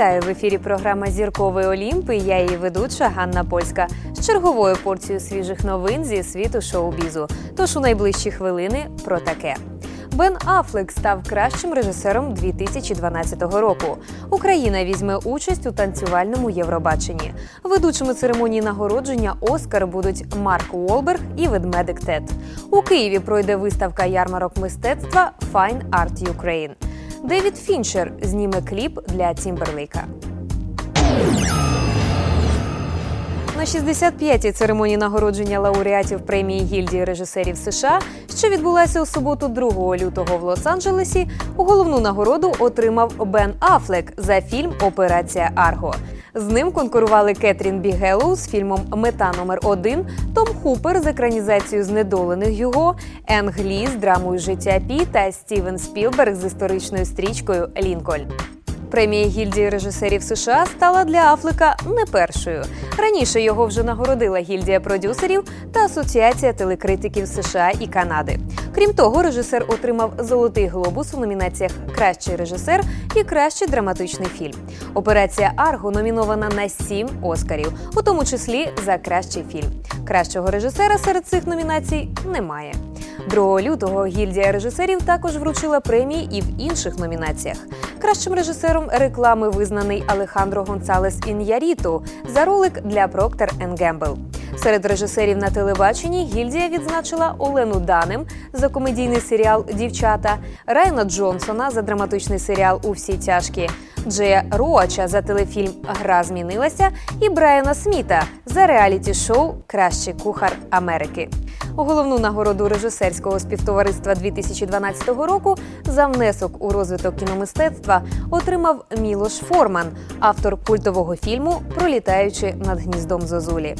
Вітаю в ефірі програма Зірковий Олімп. і Я її ведуча Ганна Польська з черговою порцією свіжих новин зі світу шоу-бізу. Тож у найближчі хвилини про таке. Бен Афлек став кращим режисером 2012 року. Україна візьме участь у танцювальному Євробаченні. Ведучими церемонії нагородження Оскар будуть Марк Уолберг і ведмедик Тед. У Києві пройде виставка ярмарок мистецтва Fine Art Ukraine. Девід Фінчер зніме кліп для Тімберлейка. На 65-й церемонії нагородження лауреатів премії гільдії режисерів США, що відбулася у суботу 2 лютого в Лос-Анджелесі, головну нагороду отримав Бен Афлек за фільм Операція Арго. З ним конкурували Кетрін Бігелоу з фільмом Мета номер 1 Том Хупер з екранізацією знедолених його, Ен Глі з драмою Життя Пі та Стівен Спілберг з історичною стрічкою Лінкольн. Премія гільдії режисерів США стала для Афлека не першою. Раніше його вже нагородила гільдія продюсерів та Асоціація телекритиків США і Канади. Крім того, режисер отримав золотий глобус у номінаціях Кращий режисер і кращий драматичний фільм. Операція Арго номінована на сім Оскарів, у тому числі за кращий фільм. Кращого режисера серед цих номінацій немає. 2 лютого гільдія режисерів також вручила премії і в інших номінаціях. Кращим режисером реклами визнаний Алехандро Гонсалес Ін'яріту за ролик для Procter Gamble. Серед режисерів на телебаченні гільдія відзначила Олену Данем за комедійний серіал Дівчата, Райана Джонсона за драматичний серіал У тяжкі, Джея Роача за телефільм Гра змінилася і Брайана Сміта за реаліті-шоу Кращий кухар Америки. Головну нагороду режисерського співтовариства 2012 року за внесок у розвиток кіномистецтва отримав Мілош Форман, автор культового фільму Пролітаючи над гніздом Зозулі.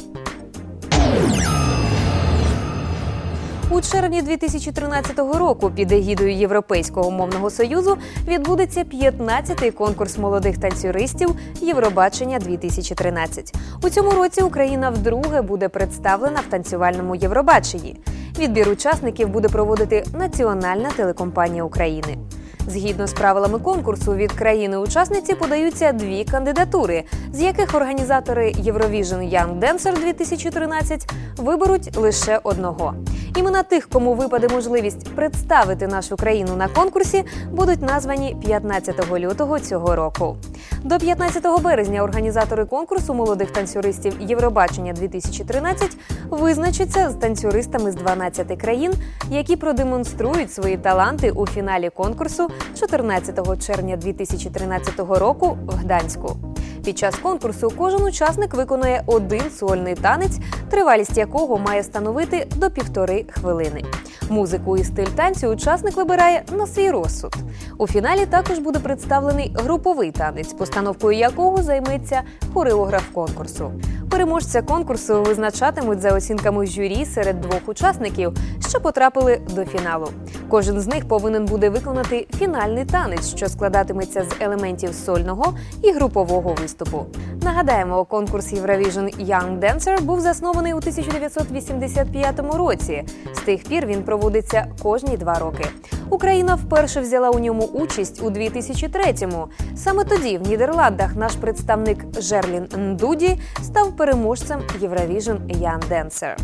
У червні 2013 року під егідою Європейського мовного союзу відбудеться 15-й конкурс молодих танцюристів Євробачення 2013. У цьому році Україна вдруге буде представлена в танцювальному Євробаченні. Відбір учасників буде проводити Національна телекомпанія України. Згідно з правилами конкурсу, від країни-учасниці подаються дві кандидатури, з яких організатори Eurovision Young Dancer 2013 виберуть лише одного. Імена тих, кому випаде можливість представити нашу країну на конкурсі, будуть названі 15 лютого цього року. До 15 березня організатори конкурсу молодих танцюристів Євробачення 2013 визначаться з танцюристами з 12 країн, які продемонструють свої таланти у фіналі конкурсу 14 червня 2013 року в Гданську. Під час конкурсу кожен учасник виконує один сольний танець, тривалість якого має становити до півтори хвилини. Музику і стиль танцю учасник вибирає на свій розсуд. У фіналі також буде представлений груповий танець, постановкою якого займеться хореограф конкурсу. Переможця конкурсу визначатимуть за оцінками журі серед двох учасників, що потрапили до фіналу. Кожен з них повинен буде виконати фінальний танець, що складатиметься з елементів сольного і групового виступу. Нагадаємо, конкурс Eurovision Young Dancer був заснований у 1985 році. З тих пір він проводиться кожні два роки. Україна вперше взяла у ньому участь у 2003-му. Саме тоді в Нідерландах наш представник Жерлін Ндуді став переможцем Eurovision Young Dancer.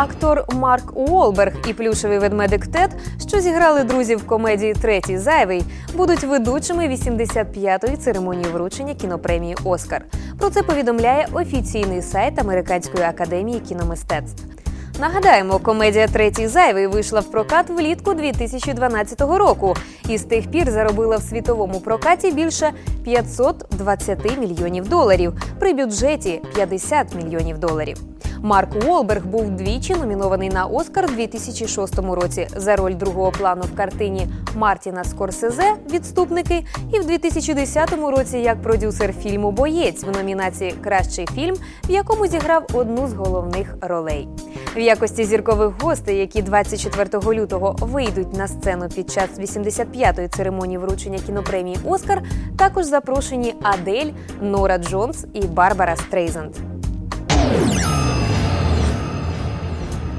Актор Марк Уолберг і плюшевий ведмедик Тед, що зіграли друзів в комедії Третій зайвий, будуть ведучими 85-ї церемонії вручення кінопремії Оскар. Про це повідомляє офіційний сайт Американської академії кіномистецтв. Нагадаємо, комедія Третій зайвий вийшла в прокат влітку 2012 року і з тих пір заробила в світовому прокаті більше 520 мільйонів доларів при бюджеті 50 мільйонів доларів. Марк Уолберг був двічі номінований на Оскар у 2006 році за роль другого плану в картині Мартіна Скорсезе Відступники і в 2010 році як продюсер фільму Боєць в номінації Кращий фільм, в якому зіграв одну з головних ролей. Якості зіркових гостей, які 24 лютого вийдуть на сцену під час 85-ї церемонії вручення кінопремії Оскар, також запрошені Адель, Нора Джонс і Барбара Стрейзанд.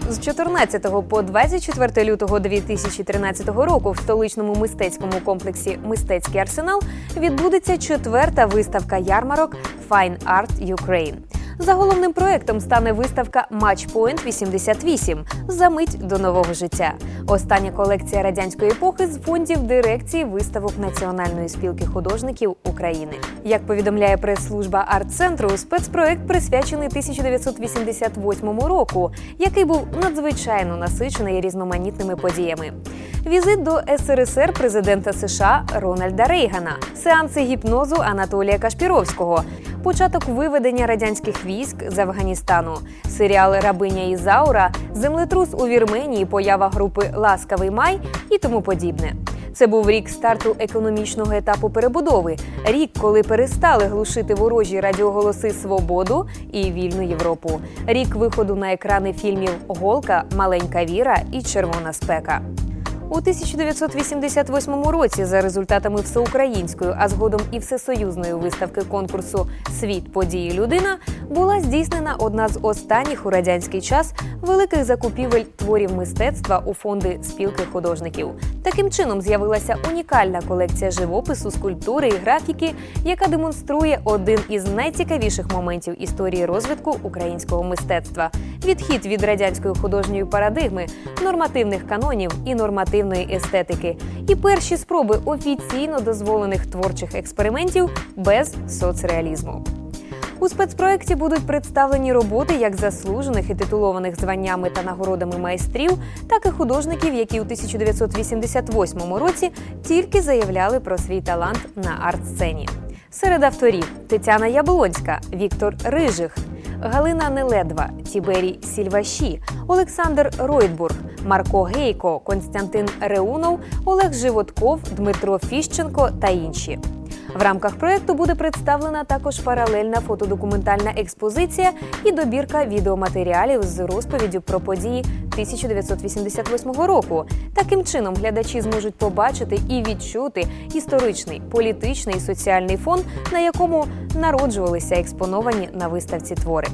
З 14 по 24 лютого 2013 року в столичному мистецькому комплексі Мистецький арсенал відбудеться четверта виставка ярмарок Fine Art Ukraine. За головним проектом стане виставка Matchpoint 88 за мить до нового життя. Остання колекція радянської епохи з фондів дирекції виставок Національної спілки художників України. Як повідомляє прес-служба арт-центру, спецпроект присвячений 1988 року, який був надзвичайно насичений різноманітними подіями. Візит до СРСР президента США Рональда Рейгана, сеанси гіпнозу Анатолія Кашпіровського, початок виведення радянських військ з Афганістану, серіали Рабиня Ізаура, землетрус у Вірменії, поява групи Ласкавий май і тому подібне. Це був рік старту економічного етапу перебудови, рік, коли перестали глушити ворожі радіоголоси Свободу і вільну Європу. Рік виходу на екрани фільмів Голка, Маленька Віра і Червона спека. У 1988 році, за результатами всеукраїнської, а згодом і всесоюзної виставки конкурсу Світ події людина була здійснена одна з останніх у радянський час великих закупівель творів мистецтва у фонди спілки художників. Таким чином з'явилася унікальна колекція живопису, скульптури і графіки, яка демонструє один із найцікавіших моментів історії розвитку українського мистецтва відхід від радянської художньої парадигми, нормативних канонів і нормативної естетики, і перші спроби офіційно дозволених творчих експериментів без соцреалізму. У спецпроекті будуть представлені роботи як заслужених і титулованих званнями та нагородами майстрів, так і художників, які у 1988 році тільки заявляли про свій талант на арт-сцені. Серед авторів Тетяна Яблонська, Віктор Рижих, Галина Неледва, Тіберій Сільваші, Олександр Ройтбург, Марко Гейко, Константин Реунов, Олег Животков, Дмитро Фіщенко та інші. В рамках проекту буде представлена також паралельна фотодокументальна експозиція і добірка відеоматеріалів з розповіддю про події 1988 року. Таким чином глядачі зможуть побачити і відчути історичний, політичний і соціальний фон, на якому народжувалися експоновані на виставці твори.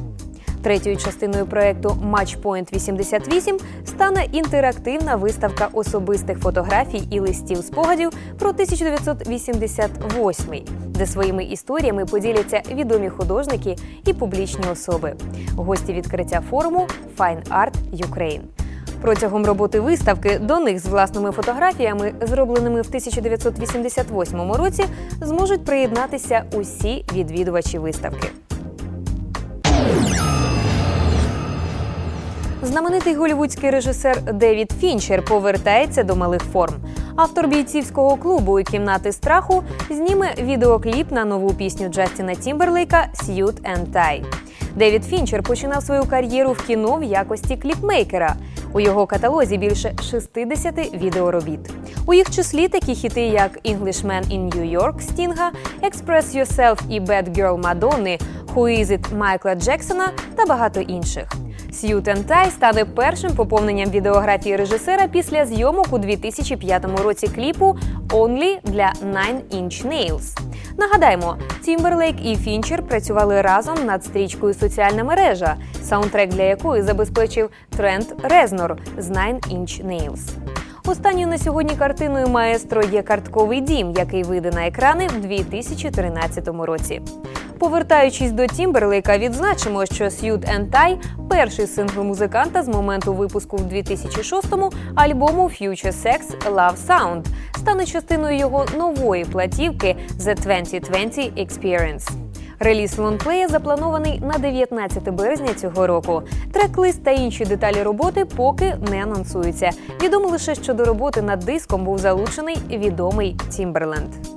Третьою частиною проекту Matchpoint 88 стане інтерактивна виставка особистих фотографій і листів спогадів про 1988, де своїми історіями поділяться відомі художники і публічні особи. Гості відкриття форуму Fine Art Ukraine. Протягом роботи виставки до них з власними фотографіями, зробленими в 1988 році, зможуть приєднатися усі відвідувачі виставки. Знаменитий голівудський режисер Девід Фінчер повертається до малих форм. Автор бійцівського клубу і кімнати страху зніме відеокліп на нову пісню Джастіна Тімберлейка «Suit and Tie». Девід Фінчер починав свою кар'єру в кіно в якості кліпмейкера. У його каталозі більше 60 відеоробіт. У їх числі такі хіти, як «Englishman in New York» Стінга, «Express Yourself» і «Bad Girl» Мадонни, «Who Is It» Майкла Джексона та багато інших. And Tie стане першим поповненням відеографії режисера після зйомок у 2005 році кліпу «Only» для Nine Inch Nails. Нагадаємо, Тімберлейк і Фінчер працювали разом над стрічкою Соціальна мережа, саундтрек для якої забезпечив Трент Резнор з Nine Inch Nails. Останньою на сьогодні картиною маестро є картковий дім, який вийде на екрани в 2013 році. Повертаючись до Тімберлейка, відзначимо, що «Suit and Tie» – перший сингл музиканта з моменту випуску в 2006-му альбому «Future Sex Love Sound» стане частиною його нової платівки «The 2020 Experience». Реліз лонплея запланований на 19 березня цього року. Трек-лист та інші деталі роботи поки не анонсуються. Відомо лише, що до роботи над диском був залучений відомий Тімберленд.